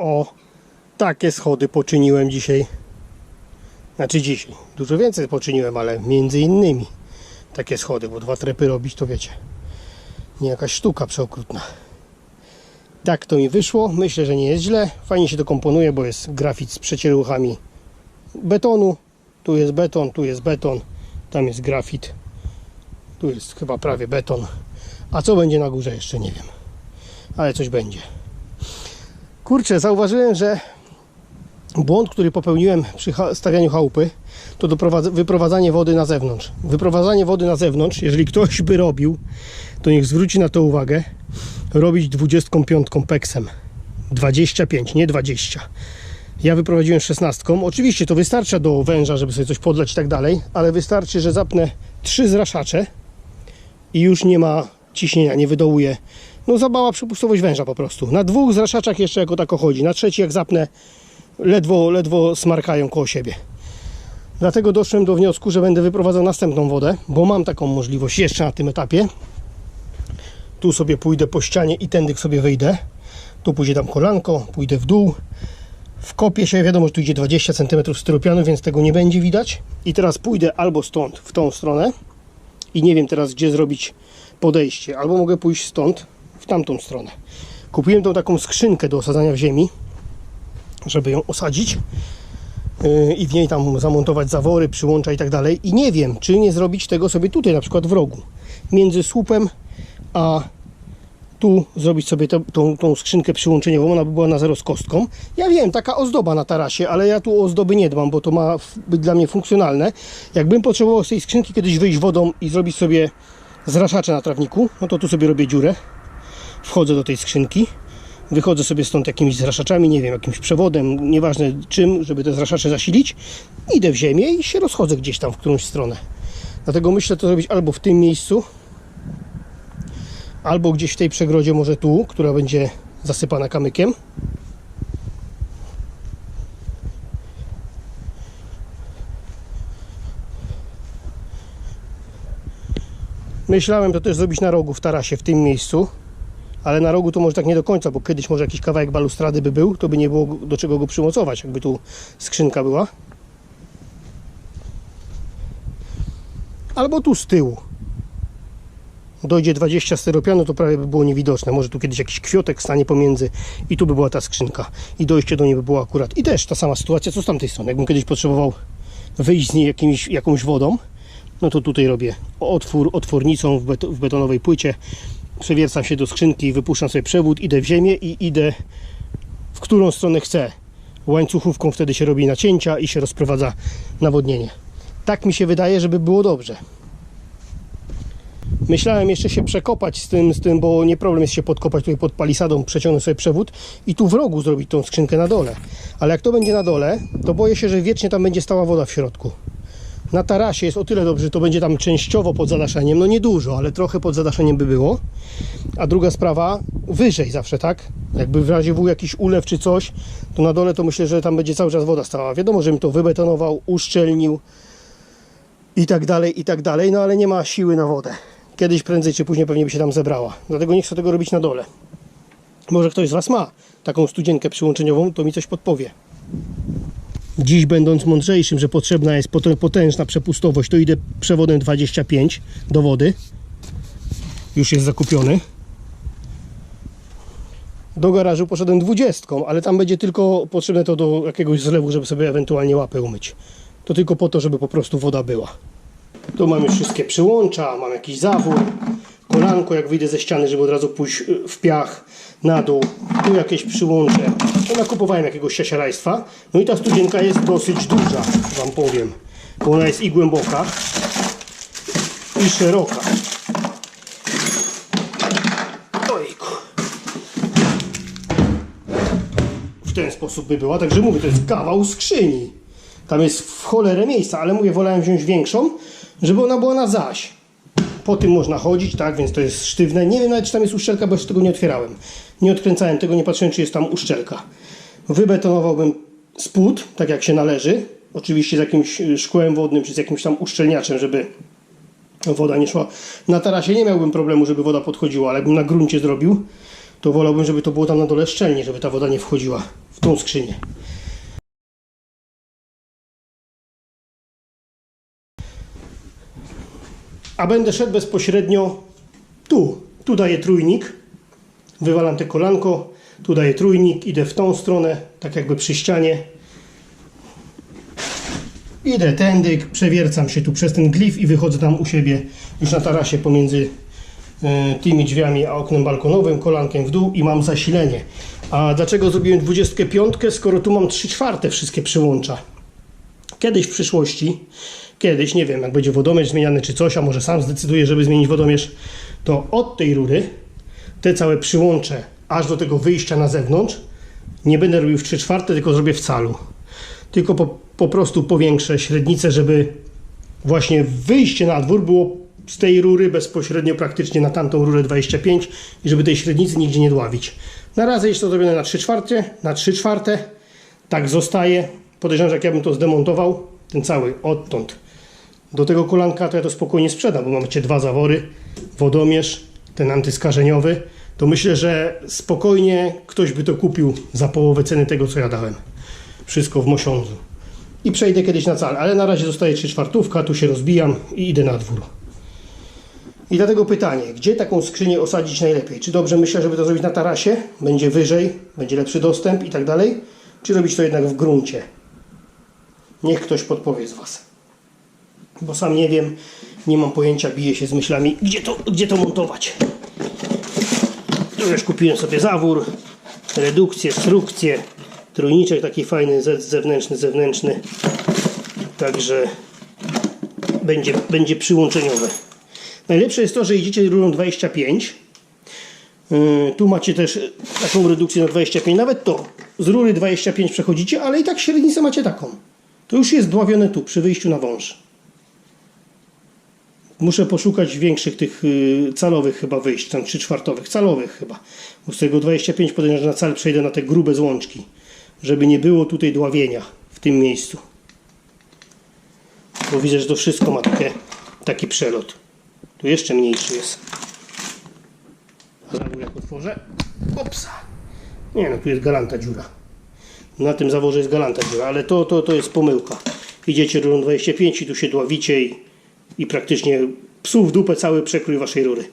O, takie schody poczyniłem dzisiaj. Znaczy dzisiaj. Dużo więcej poczyniłem, ale między innymi takie schody, bo dwa trepy robić to wiecie. Nie jakaś sztuka przeokrutna. Tak to mi wyszło. Myślę, że nie jest źle. Fajnie się to komponuje, bo jest grafit z przecieruchami betonu. Tu jest beton, tu jest beton, tam jest grafit. Tu jest chyba prawie beton. A co będzie na górze jeszcze nie wiem. Ale coś będzie. Kurczę, zauważyłem, że błąd, który popełniłem przy stawianiu chałupy, to wyprowadzanie wody na zewnątrz. Wyprowadzanie wody na zewnątrz, jeżeli ktoś by robił, to niech zwróci na to uwagę, robić 25 peksem. 25, nie 20. Ja wyprowadziłem 16. Oczywiście to wystarcza do węża, żeby sobie coś podlać i tak dalej, ale wystarczy, że zapnę trzy zraszacze i już nie ma ciśnienia, nie wydołuje. No zabała przepustowość węża po prostu. Na dwóch zraszaczach jeszcze jako tako chodzi. Na trzeci jak zapnę, ledwo, ledwo smarkają koło siebie. Dlatego doszłem do wniosku, że będę wyprowadzał następną wodę, bo mam taką możliwość jeszcze na tym etapie. Tu sobie pójdę po ścianie i tędy sobie wyjdę. Tu pójdzie tam kolanko, pójdę w dół. Wkopię się, wiadomo, że tu idzie 20 cm styropianu, więc tego nie będzie widać. I teraz pójdę albo stąd w tą stronę i nie wiem teraz gdzie zrobić podejście, albo mogę pójść stąd w tamtą stronę. Kupiłem tą taką skrzynkę do osadzania w ziemi, żeby ją osadzić yy, i w niej tam zamontować zawory, przyłącza i tak dalej. I nie wiem, czy nie zrobić tego sobie tutaj, na przykład w rogu, między słupem a tu zrobić sobie tę- tą, tą skrzynkę przyłączeniową, ona by była na zero z kostką. Ja wiem, taka ozdoba na tarasie, ale ja tu ozdoby nie dbam, bo to ma być dla mnie funkcjonalne. Jakbym potrzebował z tej skrzynki kiedyś wyjść wodą i zrobić sobie zraszacze na trawniku, no to tu sobie robię dziurę, wchodzę do tej skrzynki, wychodzę sobie stąd jakimiś zraszaczami, nie wiem, jakimś przewodem, nieważne czym, żeby te zraszacze zasilić, idę w ziemię i się rozchodzę gdzieś tam w którąś stronę. Dlatego myślę to zrobić albo w tym miejscu, albo gdzieś w tej przegrodzie, może tu, która będzie zasypana kamykiem. Myślałem to też zrobić na rogu w tarasie, w tym miejscu, ale na rogu to może tak nie do końca, bo kiedyś może jakiś kawałek balustrady by był, to by nie było do czego go przymocować, jakby tu skrzynka była. Albo tu z tyłu dojdzie 20 styropianu, to prawie by było niewidoczne. Może tu kiedyś jakiś kwiotek stanie pomiędzy i tu by była ta skrzynka. I dojście do niej by było akurat. I też ta sama sytuacja, co z tamtej strony. Jakbym kiedyś potrzebował wyjść z niej jakimś, jakąś wodą, no to tutaj robię otwór otwornicą w, beto, w betonowej płycie. Przewiercam się do skrzynki wypuszczam sobie przewód, idę w ziemię i idę w którą stronę chcę. Łańcuchówką wtedy się robi nacięcia i się rozprowadza nawodnienie. Tak mi się wydaje, żeby było dobrze. Myślałem jeszcze się przekopać z tym, z tym, bo nie problem jest się podkopać tutaj pod palisadą, przeciągnąć sobie przewód i tu w rogu zrobić tą skrzynkę na dole. Ale jak to będzie na dole, to boję się, że wiecznie tam będzie stała woda w środku. Na tarasie jest o tyle dobrze, że to będzie tam częściowo pod zadaszeniem, no niedużo, ale trochę pod zadaszeniem by było. A druga sprawa, wyżej zawsze, tak? Jakby w razie był jakiś ulew czy coś, to na dole to myślę, że tam będzie cały czas woda stała. Wiadomo, żebym to wybetonował, uszczelnił i tak dalej, i tak dalej, no ale nie ma siły na wodę. Kiedyś prędzej czy później pewnie by się tam zebrała. Dlatego nie chcę tego robić na dole. Może ktoś z Was ma taką studzienkę przyłączeniową, to mi coś podpowie. Dziś będąc mądrzejszym, że potrzebna jest pot- potężna przepustowość, to idę przewodem 25 do wody. Już jest zakupiony. Do garażu poszedłem 20, ale tam będzie tylko potrzebne to do jakiegoś zlewu, żeby sobie ewentualnie łapę umyć. To tylko po to, żeby po prostu woda była. Tu mam już wszystkie przyłącza, mam jakiś zawór, kolanko jak wyjdę ze ściany, żeby od razu pójść y, w piach na dół. Tu jakieś przyłącze. To nakupowałem jakiegoś siasiarajstwa. No i ta studzienka jest dosyć duża, wam powiem. Bo ona jest i głęboka, i szeroka. Ojku. W ten sposób by była. Także mówię, to jest kawał skrzyni. Tam jest w cholerę miejsca, ale mówię, wolałem wziąć większą, żeby ona była na zaś. Po tym można chodzić, tak, więc to jest sztywne. Nie wiem nawet, czy tam jest uszczelka, bo jeszcze tego nie otwierałem. Nie odkręcałem tego, nie patrzyłem, czy jest tam uszczelka. Wybetonowałbym spód, tak jak się należy. Oczywiście z jakimś y, szkłem wodnym, czy z jakimś tam uszczelniaczem, żeby woda nie szła. Na tarasie nie miałbym problemu, żeby woda podchodziła, ale jakbym na gruncie zrobił, to wolałbym, żeby to było tam na dole szczelnie, żeby ta woda nie wchodziła. w tą skrzynię. A będę szedł bezpośrednio tu. Tu daję trójnik. Wywalam te kolanko. Tu daję trójnik. Idę w tą stronę, tak jakby przy ścianie. Idę tędy, przewiercam się tu przez ten glif i wychodzę tam u siebie już na tarasie pomiędzy e, tymi drzwiami a oknem balkonowym, kolankiem w dół i mam zasilenie. A dlaczego zrobiłem 25, skoro tu mam 3 czwarte wszystkie przyłącza? Kiedyś w przyszłości, kiedyś, nie wiem, jak będzie wodomierz zmieniany czy coś, a może sam zdecyduję, żeby zmienić wodomierz, to od tej rury te całe przyłącze aż do tego wyjścia na zewnątrz nie będę robił w 3 czwarte, tylko zrobię w calu. Tylko po, po prostu powiększę średnicę, żeby właśnie wyjście na dwór było z tej rury bezpośrednio praktycznie na tamtą rurę 25 i żeby tej średnicy nigdzie nie dławić. Na razie jest to zrobione na 3 czwarte, na 3 czwarte, tak zostaje. Podejrzewam, że jak ja bym to zdemontował, ten cały odtąd do tego kolanka, to ja to spokojnie sprzedam, bo macie dwa zawory, wodomierz, ten antyskażeniowy, to myślę, że spokojnie ktoś by to kupił za połowę ceny tego, co ja dałem. Wszystko w mosiądzu. I przejdę kiedyś na cal, ale na razie zostaje 3 czwartówka, tu się rozbijam i idę na dwór. I dlatego pytanie, gdzie taką skrzynię osadzić najlepiej? Czy dobrze myślę, żeby to zrobić na tarasie? Będzie wyżej, będzie lepszy dostęp i tak dalej? Czy robić to jednak w gruncie? Niech ktoś podpowie z Was. Bo sam nie wiem, nie mam pojęcia, biję się z myślami, gdzie to, gdzie to montować. Tu już kupiłem sobie zawór, redukcję, strukcję, trójniczek taki fajny, ze- zewnętrzny, zewnętrzny. Także będzie, będzie przyłączeniowe. Najlepsze jest to, że idziecie rurą 25. Yy, Tu macie też taką redukcję na 25. Nawet to z rury 25 przechodzicie, ale i tak średnicę macie taką. To już jest dławione tu, przy wyjściu na wąż. Muszę poszukać większych tych yy, calowych chyba wyjść, tam 3 czwartowych, calowych chyba. Bo z tego 25 podejrzewam, że na cal przejdę na te grube złączki. Żeby nie było tutaj dławienia w tym miejscu. Bo widzę, że to wszystko ma takie, taki przelot. Tu jeszcze mniejszy jest. A jak otworzę. Opsa. Nie no, tu jest galanta dziura. Na tym zaworze jest galanta dziura, ale to, to, to jest pomyłka. Idziecie rurą 25 i tu się dławicie i, i praktycznie psów w dupę cały przekrój waszej rury.